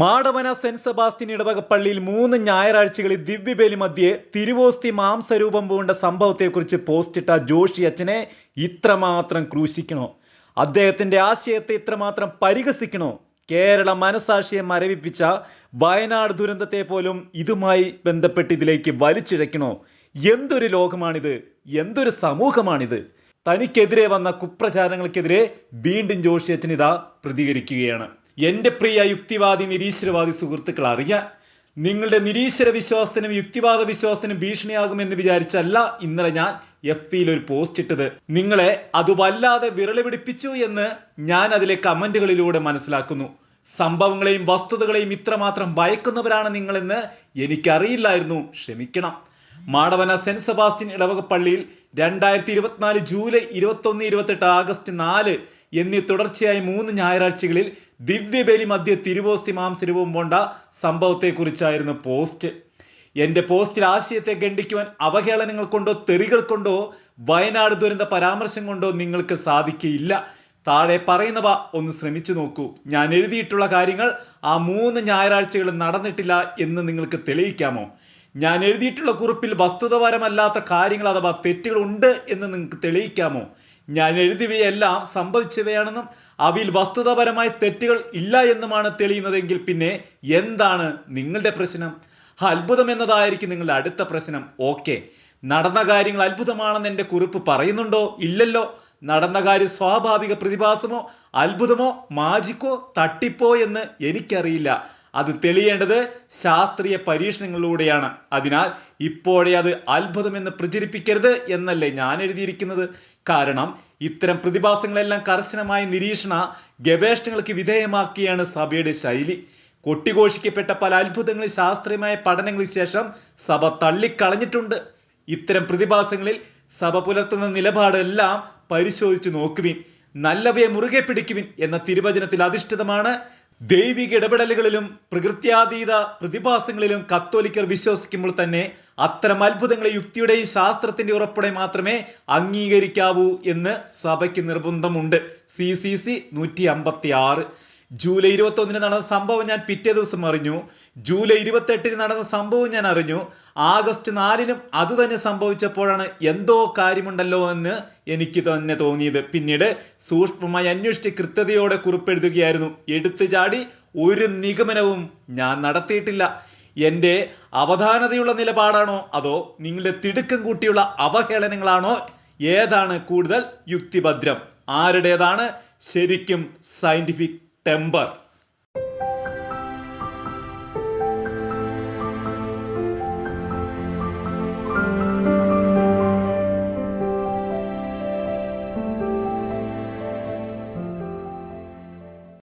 Madavana saint Sebastian ഇടവക പള്ളിയിൽ മൂന്ന് ഞായറാഴ്ചകളിൽ ദിവ്യബലി മധ്യേ തിരുവോസ്തി മാംസരൂപം പൂണ്ട സംഭവത്തെക്കുറിച്ച് പോസ്റ്റിട്ട ജോഷി അച്ഛനെ ഇത്രമാത്രം ക്രൂശിക്കണോ? അദ്ദേഹത്തിന്റെ ആശയത്തെ ഇത്രമാത്രം പരിഹസിക്കണോ? കേരള മനസാക്ഷിയെ മരവിപ്പിച്ച വയനാട് ദുരന്തത്തെ പോലും ഇതുമായി ബന്ധപ്പെട്ട് ഇതിലേക്ക് വലിച്ചിഴക്കണോ എന്തൊരു ലോകമാണിത്? എന്തൊരു സമൂഹമാണിത്? തനിക്കെതിരെ വന്ന കുപ്രചാരങ്ങൾക്കെതിരെ വീണ്ടും ജോഷി അച്ഛൻ ഇതാ പ്രതികരിക്കുകയാണ്. എന്റെ പ്രിയ യുക്തിവാദി നിരീശ്വരവാദി സുഹൃത്തുക്കൾ അറിയാൻ നിങ്ങളുടെ നിരീശ്വര വിശ്വാസത്തിനും യുക്തിവാദ വിശ്വാസത്തിനും ഭീഷണിയാകുമെന്ന് വിചാരിച്ചല്ല ഇന്നലെ ഞാൻ എഫ് പിയിൽ ഒരു പോസ്റ്റ് ഇട്ടത്. നിങ്ങളെ അത് വല്ലാതെ വിരളി പിടിപ്പിച്ചു എന്ന് ഞാൻ അതിലെ കമന്റുകളിലൂടെ മനസ്സിലാക്കുന്നു. സംഭവങ്ങളെയും വസ്തുതകളെയും ഇത്രമാത്രം ഭയക്കുന്നവരാണ് നിങ്ങളെന്ന് എനിക്കറിയില്ലായിരുന്നു. ക്ഷമിക്കണം. മാടവന സെന്റ് സെബാസ്റ്റ്യൻ ഇടവക പള്ളിയിൽ രണ്ടായിരത്തി ഇരുപത്തിനാല് ജൂലൈ ഇരുപത്തൊന്ന് ഇരുപത്തെട്ട് ആഗസ്റ്റ് നാല് എന്നീ തുടർച്ചയായി മൂന്ന് ഞായറാഴ്ചകളിൽ ദിവ്യബലി മധ്യ തിരുവോസ്തി മാംസരൂപം പോണ്ട സംഭവത്തെക്കുറിച്ചായിരുന്നു പോസ്റ്റ്. എന്റെ പോസ്റ്റിൽ ആശയത്തെ ഖണ്ഡിക്കുവാൻ അവഹേളനങ്ങൾ കൊണ്ടോ തെറികൾ കൊണ്ടോ വയനാട് ദുരന്ത പരാമർശം കൊണ്ടോ നിങ്ങൾക്ക് സാധിക്കില്ല താഴെ പറയുന്നവ ഒന്ന് ശ്രമിച്ചു നോക്കൂ. ഞാൻ എഴുതിയിട്ടുള്ള കാര്യങ്ങൾ ആ മൂന്ന് ഞായറാഴ്ചകൾ നടന്നിട്ടില്ല എന്ന് നിങ്ങൾക്ക് തെളിയിക്കാമോ? ഞാൻ എഴുതിയിട്ടുള്ള കുറിപ്പിൽ വസ്തുതപരമല്ലാത്ത കാര്യങ്ങൾ അഥവാ തെറ്റുകളുണ്ട് എന്ന് നിങ്ങൾക്ക് തെളിയിക്കാമോ? ഞാൻ എഴുതിയവയെല്ലാം സംഭവിച്ചവയാണെന്നും അവയിൽ വസ്തുതപരമായ തെറ്റുകൾ ഇല്ല എന്നുമാണ് തെളിയുന്നതെങ്കിൽ പിന്നെ എന്താണ് നിങ്ങളുടെ പ്രശ്നം? അത്ഭുതം എന്നതായിരിക്കും നിങ്ങളുടെ അടുത്ത പ്രശ്നം. ഓക്കെ. നടന്ന കാര്യങ്ങൾ അത്ഭുതമാണെന്ന് എന്റെ കുറിപ്പ് പറയുന്നുണ്ടോ? ഇല്ലല്ലോ. നടന്ന കാര്യം സ്വാഭാവിക പ്രതിഭാസമോ അത്ഭുതമോ മാജിക്കോ തട്ടിപ്പോ എന്ന് എനിക്കറിയില്ല. അത് തെളിയേണ്ടത് ശാസ്ത്രീയ പരീക്ഷണങ്ങളിലൂടെയാണ്. അതിനാൽ ഇപ്പോഴേ അത് അത്ഭുതമെന്ന് പ്രചരിപ്പിക്കരുത് എന്നല്ലേ ഞാൻ എഴുതിയിരിക്കുന്നത്. കാരണം ഇത്തരം പ്രതിഭാസങ്ങളെല്ലാം കർശനമായ നിരീക്ഷണ ഗവേഷണങ്ങൾക്ക് വിധേയമാക്കിയാണ് സഭയുടെ ശൈലി. കൊട്ടിഘോഷിക്കപ്പെട്ട പല അത്ഭുതങ്ങളും ശാസ്ത്രീയമായ പഠനങ്ങൾക്ക് ശേഷം സഭ തള്ളിക്കളഞ്ഞിട്ടുണ്ട്. ഇത്തരം പ്രതിഭാസങ്ങളിൽ സഭ പുലർത്തുന്ന നിലപാടെല്ലാം പരിശോധിച്ചു നോക്കുവിൻ. നല്ലവയെ മുറുകെ പിടിക്കുവിൻ എന്ന തിരുവചനത്തിൽ അധിഷ്ഠിതമാണ് ദൈവിക ഇടപെടലുകളിലും പ്രകൃത്യാതീത പ്രതിഭാസങ്ങളിലും കത്തോലിക്കർ വിശ്വസിക്കുമ്പോൾ തന്നെ അത്തരം അത്ഭുതങ്ങളെ യുക്തിയുടെയും ശാസ്ത്രത്തിന്റെ ഉറപ്പോടെ മാത്രമേ അംഗീകരിക്കാവൂ എന്ന് സഭയ്ക്ക് നിർബന്ധമുണ്ട്. സി സി സി നൂറ്റി അമ്പത്തി ആറ് ജൂലൈ ഇരുപത്തൊന്നിന് നടന്ന സംഭവം ഞാൻ പിറ്റേ ദിവസം അറിഞ്ഞു. ജൂലൈ ഇരുപത്തെട്ടിന് നടന്ന സംഭവം ഞാൻ അറിഞ്ഞു. ആഗസ്റ്റ് നാലിനും അത് തന്നെ സംഭവിച്ചപ്പോഴാണ് എന്തോ കാര്യമുണ്ടല്ലോ എന്ന് എനിക്ക് തന്നെ തോന്നിയത്. പിന്നീട് സൂക്ഷ്മമായി അന്വേഷിച്ച് കൃത്യതയോടെ കുറിപ്പെഴുതുകയായിരുന്നു. എടുത്തു ചാടി ഒരു നിഗമനവും ഞാൻ നടത്തിയിട്ടില്ല. എന്റെ അവധാനതയുള്ള നിലപാടാണോ? അതോ നിങ്ങളുടെ തിടുക്കം കൂട്ടിയുള്ള അവഹേളനങ്ങളാണോ? ഏതാണ് കൂടുതൽ യുക്തിഭദ്രം? ആരുടേതാണ് ശരിക്കും സയന്റിഫിക് ടെമ്പർ